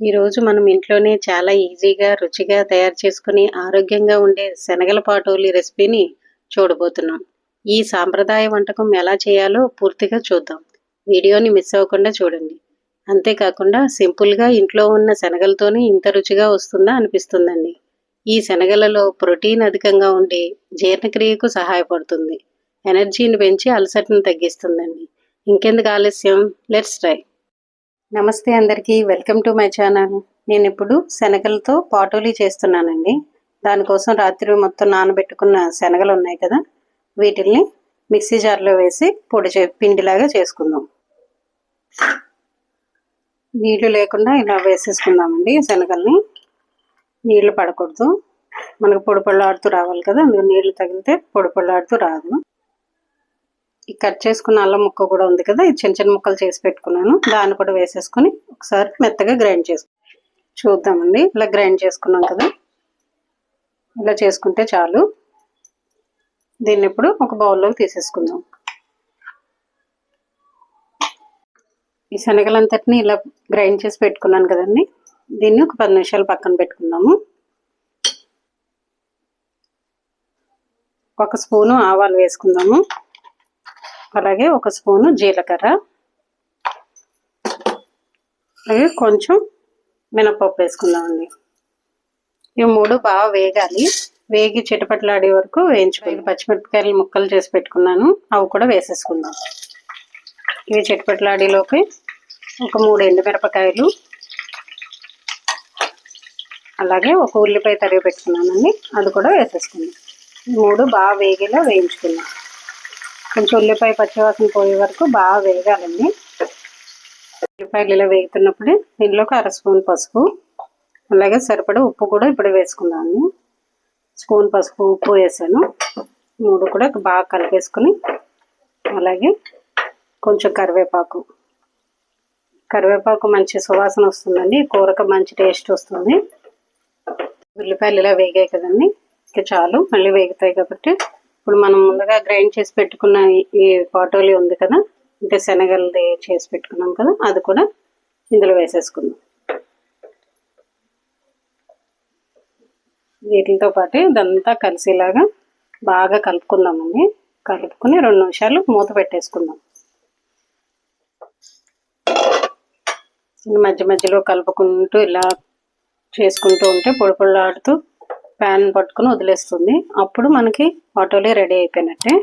ఈరోజు మనం ఇంట్లోనే చాలా ఈజీగా రుచిగా తయారు చేసుకుని ఆరోగ్యంగా ఉండే శనగల పాటోలి రెసిపీని చూడబోతున్నాం. ఈ సాంప్రదాయ వంటకం ఎలా చేయాలో పూర్తిగా చూద్దాం. వీడియోని మిస్ అవ్వకుండా చూడండి. అంతేకాకుండా సింపుల్గా ఇంట్లో ఉన్న శనగలతోనే ఇంత రుచిగా వస్తుందా అనిపిస్తుందండి. ఈ శనగలలో ప్రోటీన్ అధికంగా ఉండి జీర్ణక్రియకు సహాయపడుతుంది. ఎనర్జీని పెంచి అలసటను తగ్గిస్తుందండి. ఇంకెందుకు ఆలస్యం? Let's try. నమస్తే అందరికీ వెల్కమ్ టు మై ఛానల్. నేను ఇప్పుడు శనగలతో పాటోలీ చేస్తున్నానండి. దానికోసం రాత్రి మొత్తం నానబెట్టుకున్న శనగలు ఉన్నాయి కదా వీటిల్ని మిక్సీ జార్లో వేసి పొడి చే పిండిలాగా చేసుకుందాం. నీళ్ళు లేకుండా ఇలా వేసేసుకుందామండి శనగల్ని. నీళ్ళు పడకూడదు. మనకు పొడి పొళ్ళాడుతూ రావాలి కదా అందుకు నీళ్ళు తగిలితే పొడి పొళ్ళాడుతూ రాదు. ఈ కట్ చేసుకున్న అల్లం ముక్క కూడా ఉంది కదా ఇది చిన్న చిన్న ముక్కలు చేసి పెట్టుకున్నాను. దాన్ని కూడా వేసేసుకొని ఒకసారి మెత్తగా గ్రైండ్ చేసుకు చూద్దామండి. ఇలా గ్రైండ్ చేసుకున్నాం కదా. ఇలా చేసుకుంటే చాలు. దీన్ని ఇప్పుడు ఒక బౌల్లోకి తీసేసుకుందాం. ఈ శనగలంతటిని ఇలా గ్రైండ్ చేసి పెట్టుకున్నాను కదండి. దీన్ని ఒక పది నిమిషాలు పక్కన పెట్టుకుందాము. ఒక స్పూను ఆవాలు వేసుకుందాము. అలాగే ఒక స్పూను జీలకర్ర. అలాగే కొంచెం మినపప్పు వేసుకుందామండి. ఇవి మూడు బాగా వేగాలి. వేగి చిటపట్లాడే వరకు వేయించుకోవాలి. పచ్చిమిరపకాయలు ముక్కలు చేసి పెట్టుకున్నాను. అవి కూడా వేసేసుకుందాం. ఇవి చిటపట్లాడేలోకి ఒక మూడు ఎండుమిరపకాయలు. అలాగే ఒక ఉల్లిపాయ తరిగి పెట్టుకున్నానండి. అది కూడా వేసేసుకుందాం. మూడు బాగా వేగేలా వేయించుకుందాం. కొంచెం ఉల్లిపాయ పచ్చివాసన పోయే వరకు బాగా వేగాలండి. ఉల్లిపాయలు ఇలా వేగుతున్నప్పుడు దీనిలోకి అర స్పూన్ పసుపు అలాగే సరిపడా ఉప్పు కూడా ఇప్పుడు వేసుకుందాము స్పూన్ పసుపు ఉప్పు వేసాను. మూడు కూడా బాగా కలిపేసుకుని అలాగే కొంచెం కరివేపాకు. కరివేపాకు మంచి సువాసన వస్తుందండి. కూరకు మంచి టేస్ట్ వస్తుంది. ఉల్లిపాయలు ఇలా వేగాయి కదండి. ఇక చాలు మళ్ళీ వేగుతాయి కాబట్టి ఇప్పుడు మనం ముందుగా గ్రైండ్ చేసి పెట్టుకున్న ఈ పాటోలి ఉంది కదా? అంటే శనగలది చేసి పెట్టుకున్నాం కదా? అది కూడా ఇందులో వేసేసుకుందాం. వీటితో పాటు ఇదంతా కలిసేలాగా బాగా కలుపుకుందామండి. కలుపుకుని రెండు నిమిషాలు మూత పెట్టేసుకుందాం. మధ్య మధ్యలో కలుపుకుంటూ ఇలా చేసుకుంటూ ఉంటే పొడి పొడిలాడుతూ ప్యాన్ పట్టుకుని వదిలేస్తుంది. అప్పుడు మనకి ఆటోలే రెడీ అయిపోయినట్టే.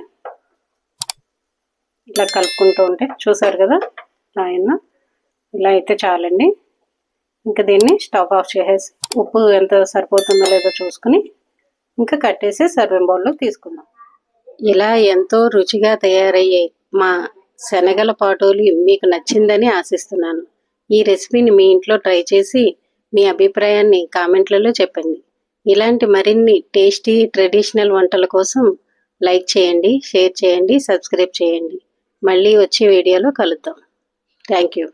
ఇలా కలుపుకుంటూ ఉంటే చూసారు కదా ఆయన ఇలా అయితే చాలండి. ఇంకా దీన్ని స్టవ్ ఆఫ్ చేసేసి ఉప్పు ఎంత సరిపోతుందో లేదో చూసుకుని ఇంకా కట్టేసి సర్వింగ్ బౌల్లో తీసుకుందాం. ఇలా ఎంతో రుచిగా తయారయ్యే మా శనగల పాటోలు మీకు నచ్చిందని ఆశిస్తున్నాను. ఈ రెసిపీని మీ ఇంట్లో ట్రై చేసి మీ అభిప్రాయాన్ని కామెంట్లలో చెప్పండి. ఇలాంటి మరిన్ని టేస్టీ ట్రెడిషనల్ వంటల కోసం లైక్ చేయండి షేర్ చేయండి సబ్స్క్రైబ్ చేయండి. మళ్ళీ వచ్చే వీడియోలో కలుద్దాం. Thank you.